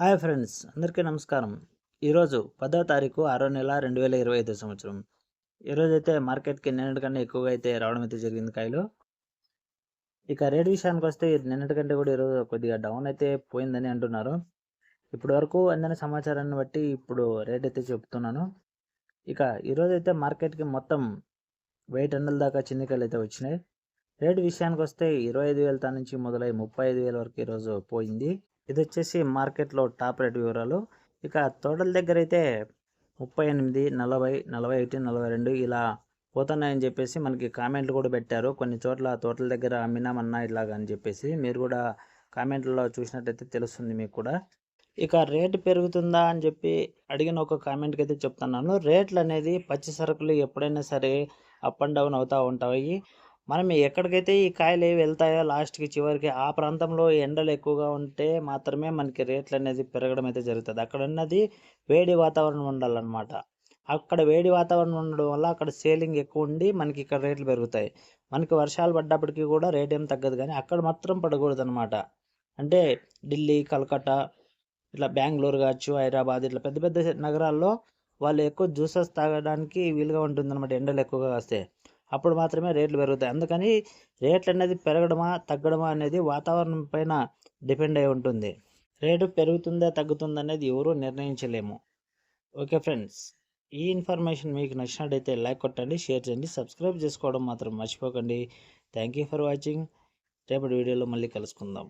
Hi friends అందరికీ నమస్కారం. ఈరోజు పదో తారీఖు ఆరో నెల రెండు వేల ఇరవై ఐదో సంవత్సరం. ఈరోజు అయితే మార్కెట్కి నిన్నటికంటే ఎక్కువగా అయితే రావడం అయితే జరిగింది కాయలు. ఇక రేట్ విషయానికి వస్తే నిన్నటికంటే కూడా ఈరోజు కొద్దిగా డౌన్ అయితే పోయిందని అంటున్నారు. ఇప్పటి వరకు అందిన సమాచారాన్ని బట్టి ఇప్పుడు రేట్ అయితే చెప్తున్నాను. ఇక ఈరోజు అయితే మార్కెట్కి మొత్తం వెయ్యి టన్నుల దాకా చిన్నికలు అయితే వచ్చినాయి. రేట్ విషయానికి వస్తే ఇరవై ఐదు వేల నుంచి మొదలై ముప్పై ఐదు వేల వరకు ఈరోజు పోయింది. ఇది వచ్చేసి మార్కెట్లో టాప్ రేట్ వివరాలు. ఇక తోటల దగ్గర అయితే ముప్పై ఎనిమిది నలభై నలభై ఒకటి నలభై రెండు ఇలా పోతున్నాయని చెప్పేసి మనకి కామెంట్లు కూడా పెట్టారు. కొన్ని చోట్ల తోటల దగ్గర అమ్మినామన్నా ఇలాగా అని చెప్పేసి మీరు కూడా కామెంట్లలో చూసినట్టయితే తెలుస్తుంది మీకు కూడా. ఇక రేటు పెరుగుతుందా అని చెప్పి అడిగిన ఒక కామెంట్కి అయితే చెప్తున్నాను. రేట్లు అనేది పచ్చి సరుకులు ఎప్పుడైనా సరే అప్ అండ్ డౌన్ అవుతూ ఉంటాయి. మనం ఎక్కడికైతే ఈ కాయలు ఏవి వెళ్తాయో లాస్ట్కి చివరికి ఆ ప్రాంతంలో ఎండలు ఎక్కువగా ఉంటే మాత్రమే మనకి రేట్లు అనేది పెరగడం అయితే జరుగుతుంది. అక్కడ ఉన్నది వేడి వాతావరణం ఉండాలన్నమాట. అక్కడ వేడి వాతావరణం ఉండడం వల్ల అక్కడ సేలింగ్ ఎక్కువ ఉండి మనకి ఇక్కడ రేట్లు పెరుగుతాయి. మనకి వర్షాలు పడ్డప్పటికీ కూడా రేట్ ఏం తగ్గదు కానీ అక్కడ మాత్రం పడకూడదు అనమాట అంటే ఢిల్లీ కలకత్తా ఇట్లా బెంగళూరు కావచ్చు హైదరాబాద్ ఇట్లా పెద్ద పెద్ద నగరాల్లో వాళ్ళు ఎక్కువ జ్యూసెస్ తాగడానికి వీలుగా ఉంటుంది అనమాట ఎండలు ఎక్కువగా వస్తే. అప్పుడు మాత్రమే రేట్లు పెరుగుతాయి. అందుకని రేట్లు అనేది పెరగడమా తగ్గడమా అనేది వాతావరణం పైన డిపెండ్ అయి ఉంటుంది. రేటు పెరుగుతుందా తగ్గుతుందా అనేది ఎవరూ నిర్ణయించలేము. ఓకే ఫ్రెండ్స్ ఈ ఇన్ఫర్మేషన్ మీకు నచ్చినట్టయితే లైక్ కొట్టండి షేర్ చేయండి సబ్స్క్రైబ్ చేసుకోవడం మాత్రం మర్చిపోకండి. Thank you for watching. రేపటి వీడియోలో మళ్ళీ కలుసుకుందాం.